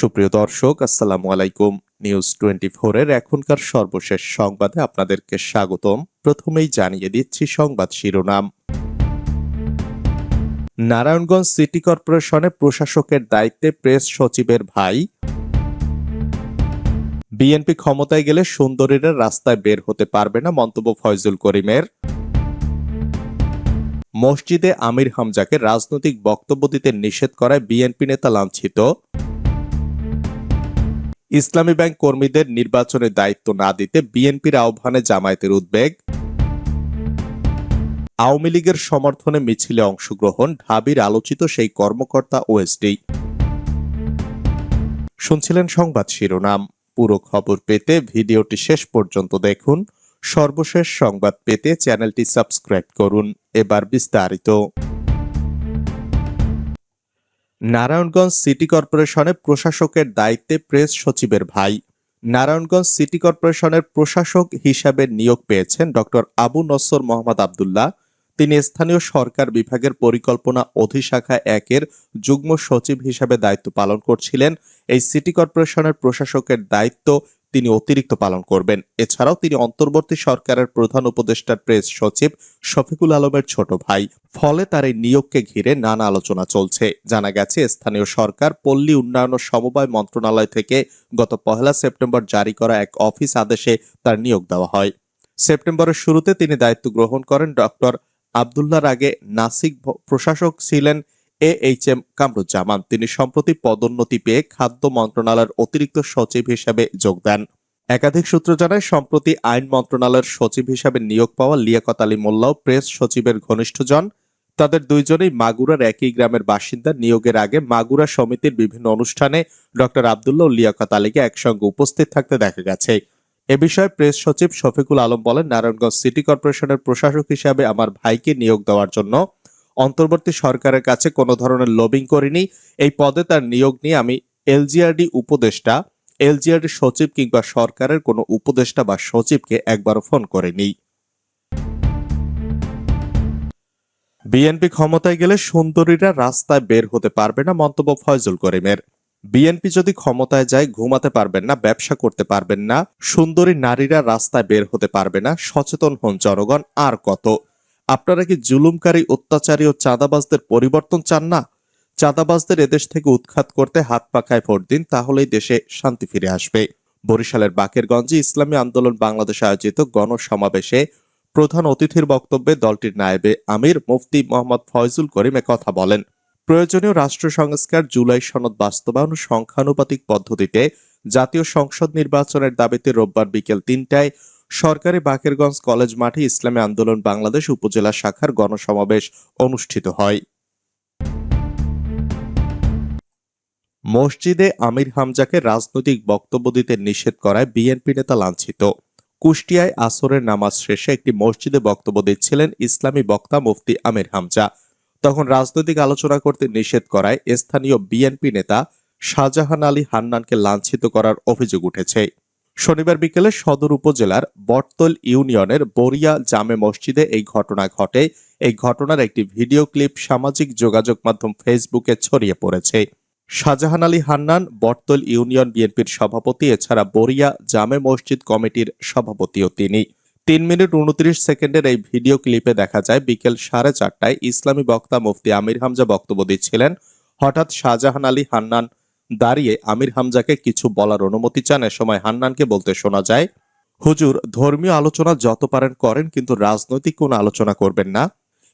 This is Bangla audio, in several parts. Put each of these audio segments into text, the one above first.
সুপ্রিয় দর্শক, আসসালামু আলাইকুম। নিউজ টোয়েন্টি এর এখনকার সর্বশেষ সংবাদে আপনাদেরকে স্বাগতম। প্রথমেই জানিয়ে দিচ্ছি সংবাদ শিরোনাম। নারায়ণগঞ্জ সিটি কর্পোরেশনে প্রশাসকের দায়িত্বে প্রেস সচিবের ভাই। বিএনপি ক্ষমতায় গেলে সুন্দরীরা রাস্তায় বের হতে পারবে না মন্তব্য ফয়জুল করিমের। মসজিদে আমির হামজাকে রাজনৈতিক বক্তব্য দিতে নিষেধ করায় বিএনপি নেতা লাঞ্ছিত। ইসলামী ব্যাংক কর্মীদের নির্বাচনের দায়িত্ব না দিতে বিএনপির আহ্বানে জামায়াতের উদ্বেগ। আওয়ামী লীগের সমর্থনে মিছিলে অংশগ্রহণ, ঢাবির আলোচিত সেই কর্মকর্তা ওএসডি। শুনছিলেন সংবাদ শিরোনাম। পুরো খবর পেতে ভিডিওটি শেষ পর্যন্ত দেখুন। সর্বশেষ সংবাদ পেতে চ্যানেলটি সাবস্ক্রাইব করুন। এবার বিস্তারিত। নারায়ণগঞ্জ সিটি কর্পোরেশনে প্রশাসকের দায়িত্বে প্রেস সচিবের ভাই। নারায়ণগঞ্জ সিটি কর্পোরেশনের প্রশাসক হিসাবে নিয়োগ পেয়েছেন ডক্টর আবু নসর মোহাম্মদ আবদুল্লাহ। তিনি স্থানীয় সরকার বিভাগের পরিকল্পনা অধিশাখা একের যুগ্ম সচিব হিসাবে দায়িত্ব পালন করছিলেন। এই সিটি কর্পোরেশনের প্রশাসকের দায়িত্ব তিনি অতিরিক্ত পালন করবেন। এছাড়াও তিনি অন্তর্বর্তী সরকারের প্রধান উপদেষ্টার প্রেস সচিব শফিকুল আলমের ছোট ভাই। ফলে তার এই নিয়োগকে ঘিরে নানা আলোচনা চলছে। জানা গেছে, স্থানীয় সরকার পল্লী উন্নয়ন ও সমবায় মন্ত্রণালয় থেকে গত পহেলা সেপ্টেম্বর জারি করা এক অফিস আদেশে তার নিয়োগ দেওয়া হয়। সেপ্টেম্বরের শুরুতে তিনি দায়িত্ব গ্রহণ করেন ডক্টর আবদুল্লাহর আগে নাসিক প্রশাসক ছিলেন এ এইচ এম কামরুজ্জামান। তিনি সম্প্রতি পদোন্নতি পেয়ে খাদ্য মন্ত্রণালয়ের অতিরিক্ত সচিব হিসেবে যোগ দেন। একাধিক সূত্র জানায়, সম্প্রতি আইন মন্ত্রণালয়ের সচিব হিসাবে নিয়োগ পাওয়া লিয়াকত আলী মোল্লাও প্রেস সচিবের ঘনিষ্ঠজন। তাদের দুইজনেই মাগুরার একই গ্রামের বাসিন্দা। নিয়োগের আগে মাগুরা সমিতির বিভিন্ন অনুষ্ঠানে ডক্টর আবদুল্লাহ লিয়াকত আলীকে একসঙ্গে উপস্থিত থাকতে দেখা গেছে। এ বিষয়ে প্রেস সচিব শফিকুল আলম বলেন, নারায়ণগঞ্জ সিটি কর্পোরেশনের প্রশাসক হিসাবে আমার ভাইকে নিয়োগ দেওয়ার জন্য অন্তর্বর্তী সরকারের কাছে কোনো ধরনের লবিং করিনি। এই পদে তার নিয়োগ নিয়ে আমি এলজিআরডি উপদেষ্টা, এলজিআরডি সচিব কিংবা সরকারের কোনো উপদেষ্টা বা সচিবকে একবারও ফোন করেনি। বিএনপি ক্ষমতায় গেলে সুন্দরীরা রাস্তায় বের হতে পারবে না মন্তব্য ফয়জুল করিমের। বিএনপি যদি ক্ষমতায় যায়, ঘুমাতে পারবেন না, ব্যবসা করতে পারবেন না, সুন্দরী নারীরা রাস্তায় বের হতে পারবে না, সচেতন হন জনগণ, আর কত? আপনারা কি জুলুমকারী, অত্যাচারী ও চাঁদাবাজদের পরিবর্তন চান না? চাঁদাবাজদের এদেশ থেকে উৎখাত করতে হাত পাখায় ভোট দিন, তাহলেই দেশে শান্তি ফিরে আসবে। বরিশালের বাকেরগঞ্জে ইসলামী আন্দোলন বাংলাদেশ আয়োজিত গণসমাবেশে প্রধান অতিথির বক্তব্যে দলটির নায়েবে আমির মুফতি মোহাম্মদ ফয়জুল করিম কথা বলেন। প্রয়োজনীয় রাষ্ট্র সংস্কার জুলাই সনদ বাস্তবায়ন সংখ্যানুপাতিক পদ্ধতিতে জাতীয় সংসদ নির্বাচনের দাবিতে রোববার বিকেল তিনটায় সরকারি বাকেরগঞ্জ কলেজ মাঠে ইসলামী আন্দোলন বাংলাদেশ উপজেলা শাখার গণসমাবেশ অনুষ্ঠিত হয়। মসজিদে আমির হামজাকে রাজনৈতিক বক্তব্য দিতে নিষেধ করায় বিএনপি নেতা লাঞ্ছিত। কুষ্টিয়ায় আসরের নামাজ শেষে একটি মসজিদে বক্তব্য দিচ্ছিলেন ইসলামী বক্তা মুফতি আমির হামজা। তখন রাজনৈতিক আলোচনা করতে নিষেধ করায় স্থানীয় বিএনপি নেতা শাহজাহান আলী হান্নানকে লাঞ্ছিত করার অভিযোগ উঠেছে। শনিবার বিকেলে সদর উপজেলার বটতল ইউনিয়নের বরিয়া জামে মসজিদে এই ঘটনা ঘটে। এই ঘটনার একটি ভিডিও ক্লিপ সামাজিক যোগাযোগ মাধ্যম ফেসবুকে ছড়িয়ে পড়েছে। শাহজাহান আলী হান্নান, বটতল ইউনিয়ন বিএনপির সভাপতি, এছাড়া বরিয়া জামে মসজিদ কমিটির সভাপতিও তিনি। তিন মিনিট উনত্রিশ সেকেন্ডের এই ভিডিও ক্লিপে দেখা যায়, বিকেল সাড়ে চারটায় ইসলামী বক্তা মুফতি আমির হামজা বক্তব্য দিচ্ছিলেন। হঠাৎ শাহজাহান আলী হান্নান দাঁড়িয়ে আমির হামজাকে কিছু বলার অনুমতি চান, এ সময় হান্নানকে বলতে শোনা যায়, হুজুর, ধর্মীয় আলোচনা যত পারেন করেন, কিন্তু রাজনৈতিক কোনো আলোচনা করবেন না।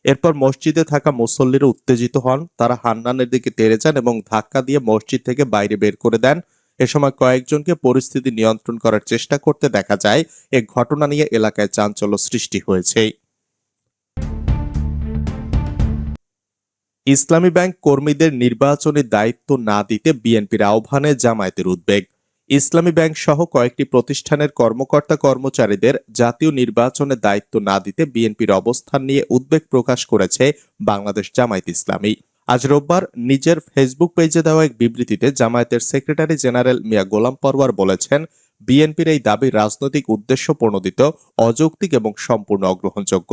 এরপর মসজিদে থাকা মুসল্লিরা উত্তেজিত হন। তারা হান্নানের দিকে তেড়ে যান এবং ধাক্কা দিয়ে মসজিদ থেকে বাইরে বের করে দেন। এ সময় কয়েকজনকে পরিস্থিতি নিয়ন্ত্রণ করার চেষ্টা করতে দেখা যায়। এ ঘটনা নিয়ে এলাকায় চাঞ্চল্য সৃষ্টি হয়েছে। ইসলামী ব্যাংক কর্মীদের নির্বাচনী দায়িত্ব না দিতে বিএনপির আহ্বানে জামায়াতের উদ্বেগ। ইসলামী ব্যাংক সহ কয়েকটি প্রতিষ্ঠানের কর্মকর্তা কর্মচারীদের জাতীয় নির্বাচনে দায়িত্ব না দিতে বিএনপির অবস্থান নিয়ে উদ্বেগ প্রকাশ করেছে বাংলাদেশ জামায়াত ইসলামী। আজ রোববার নিজের ফেসবুক পেজে দেওয়া এক বিবৃতিতে জামায়াতের সেক্রেটারি জেনারেল মিয়া গোলাম পরওয়ার বলেছেন, বিএনপির এই দাবি রাজনৈতিক উদ্দেশ্য প্রণোদিত, অযৌক্তিক এবং সম্পূর্ণ অগ্রহণযোগ্য।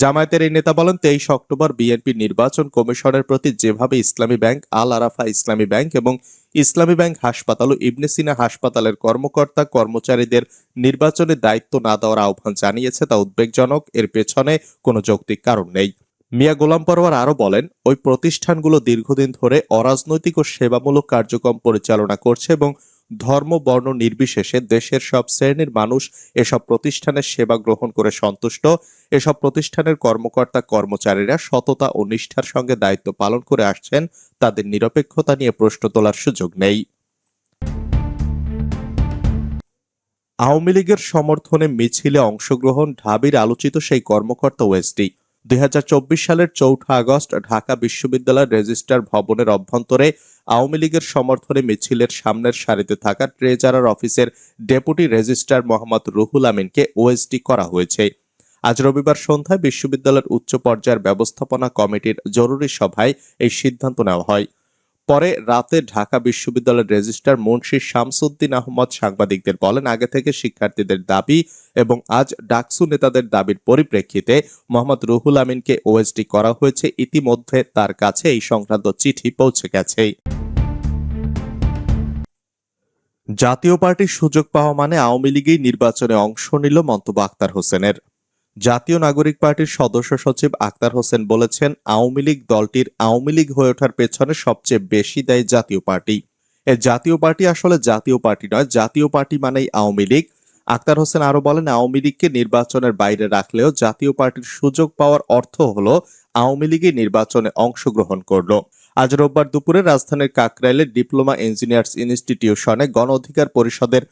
জামায়াতের এই নেতা বলেন, তেইশ অক্টোবর বিএনপি নির্বাচন কমিশনের প্রতি যেভাবে ইসলামী ব্যাংক, আল আরাফা ইসলামী ব্যাংক এবং ইসলামী ব্যাংক হাসপাতাল ও ইবনে সিনা হাসপাতালের কর্মকর্তা, কর্মচারীদের নির্বাচনে দায়িত্ব না দেওয়ার আহ্বান জানিয়েছে তা উদ্বেগজনক। এর পেছনে কোনো যৌক্তিক কারণ নেই। মিয়া গোলাম পরোয়ার আরও বলেন, ওই প্রতিষ্ঠানগুলো দীর্ঘদিন ধরে অরাজনৈতিক ও সেবামূলক কার্যক্রম পরিচালনা করছে এবং ধর্ম, বর্ণ নির্বিশেষে দেশের সব শ্রেণির মানুষ এসব প্রতিষ্ঠানের সেবা গ্রহণ করে সন্তুষ্ট। এসব প্রতিষ্ঠানের কর্মকর্তা, কর্মচারীরা সততা ও নিষ্ঠার সঙ্গে দায়িত্ব পালন করে আসছেন। তাদের নিরপেক্ষতা নিয়ে প্রশ্ন তোলার সুযোগ নেই। আওয়ামী লীগের সমর্থনে মিছিলে অংশগ্রহণ ঢাবির আলোচিত সেই কর্মকর্তা ওয়েসডি দুই হাজার চব্বিশ সালের চৌঠা আগস্ট ঢাকা বিশ্ববিদ্যালয়ের রেজিস্ট্রার ভবনের অভ্যন্তরে আওয়ামী লীগের সমর্থনে মিছিলের সামনের সারিতে থাকা ট্রেজারার অফিসের ডেপুটি রেজিস্ট্রার মোহাম্মদ রুহুল আমিনকে ওএসডি করা হয়েছে। আজ রবিবার সন্ধ্যায় বিশ্ববিদ্যালয়ের উচ্চ পর্যায়ের ব্যবস্থাপনা কমিটির জরুরি সভায় এই সিদ্ধান্ত নেওয়া হয়। পরে রাতে ঢাকা বিশ্ববিদ্যালয়ের রেজিস্ট্রার মুন্সি শামসুদ্দিন আহমদ সাংবাদিকদের বলেন, আগে থেকে শিক্ষার্থীদের দাবি এবং আজ ডাকসু নেতাদের দাবির পরিপ্রেক্ষিতে মোহাম্মদ রুহুল আমিনকে ওএসডি করা হয়েছে। ইতিমধ্যে তার কাছে এই সংক্রান্ত চিঠি পৌঁছে গেছে। জাতীয় পার্টির সুযোগ পাওয়া মানে আওয়ামী লীগই নির্বাচনে অংশ নিল মন্তব্য আক্তার হোসেনের। জাতীয় নাগরিক পার্টির সদস্য সচিব আক্তার হোসেন বলেছেন, আওয়ামী লীগ দলটির আওয়ামী লীগ হয়ে ওঠার পেছনে সবচেয়ে বেশি দেয় জাতীয় পার্টি। এ জাতীয় পার্টি আসলে জাতীয় পার্টি নয়, জাতীয় পার্টি মানেই আওয়ামী লীগ। আক্তার হোসেন আরও বলেন, আওয়ামী লীগকে নির্বাচনের বাইরে রাখলেও জাতীয় পার্টির সুযোগ পাওয়ার অর্থ হলো আওয়ামী লীগই নির্বাচনে অংশগ্রহণ করল। আজ রোববার দুপুরে রাজধানীর কাকরাইলের ডিপ্লোমা ইঞ্জিনিয়ার্স ইনস্টিটিউশনে গণ অধিকার পরিষদের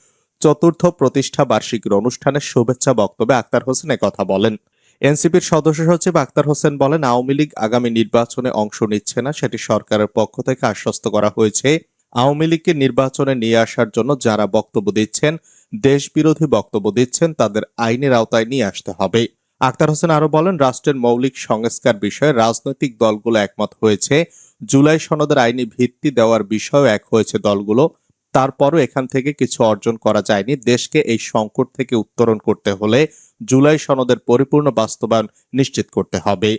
চতুর্থ প্রতিষ্ঠা বার্ষিকীর অনুষ্ঠানে শুভেচ্ছা বক্তব্যে আক্তার হোসেন কথা বলেন। এনসিপির সদস্য সচিব আক্তার হোসেন বলেন, আওয়ামী লীগ আগামী নির্বাচনে অংশ নিচ্ছে না, সেটি সরকারের পক্ষ থেকে আশ্বস্ত করা হয়েছে। আওয়ামী লীগকে নির্বাচনে নিয়ে আসার জন্য যারা বক্তব্য দিচ্ছেন, দেশবিরোধী বক্তব্য দিচ্ছেন, তাদের আইনের আওতায় নিয়ে আসতে হবে। আক্তার হোসেন আরও বলেন, রাষ্ট্রের মৌলিক সংস্কার বিষয়ে রাজনৈতিক দলগুলো একমত হয়েছে। জুলাই সনদের আইনি ভিত্তি দেওয়ার বিষয়েও এক হয়েছে দলগুলো। তারপরও এখান থেকে কিছু অর্জন করা যায়নি। দেশকে এই সংকট থেকে উত্তরণ করতে হলে জুলাই সনদের পরিপূর্ণ বাস্তবায়ন নিশ্চিত করতে হবে।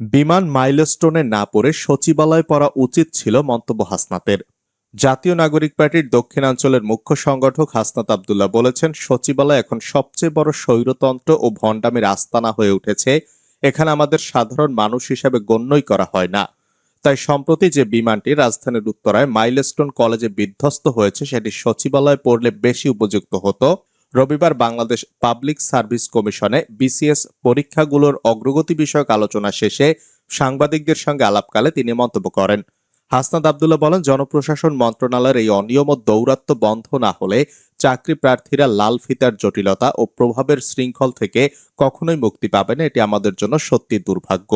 বিমান মাইলস্টোনে না পড়ে সচিবালয় পড়া উচিত ছিল মন্তব্য হাসনাতের। জাতীয় নাগরিক পার্টির দক্ষিণাঞ্চলের মুখ্য সংগঠক হাসনাত আবদুল্লাহ বলেছেন, সচিবালয় এখন সবচেয়ে বড় স্বৈরতন্ত্র ও ভণ্ডামির আস্তানা হয়ে উঠেছে। এখানে আমাদের সাধারণ মানুষ হিসেবে গণ্যই করা হয় না। তাই সম্প্রতি যে বিমানটি রাজধানীর উত্তরায় মাইলস্টোন কলেজে বিধ্বস্ত হয়েছে, সেটি সচিবালয়ে পড়লে বেশি উপযুক্ত হতো। রবিবার বাংলাদেশ পাবলিক সার্ভিস কমিশনে বিসিএস পরীক্ষাগুলোর অগ্রগতি বিষয়ক আলোচনা শেষে সাংবাদিকদের সঙ্গে আলাপকালে তিনি মন্তব্য করেন। হাসনাদ আবদুল্লাহ বলেন, জনপ্রশাসন মন্ত্রণালয়ের এই অনিয়ম ও দৌরাত্ম্য বন্ধ না হলে চাকরি প্রার্থীরা লাল ফিতার জটিলতা ও প্রভাবের শৃঙ্খল থেকে কখনোই মুক্তি পাবে না। এটি আমাদের জন্য সত্যি দুর্ভাগ্য।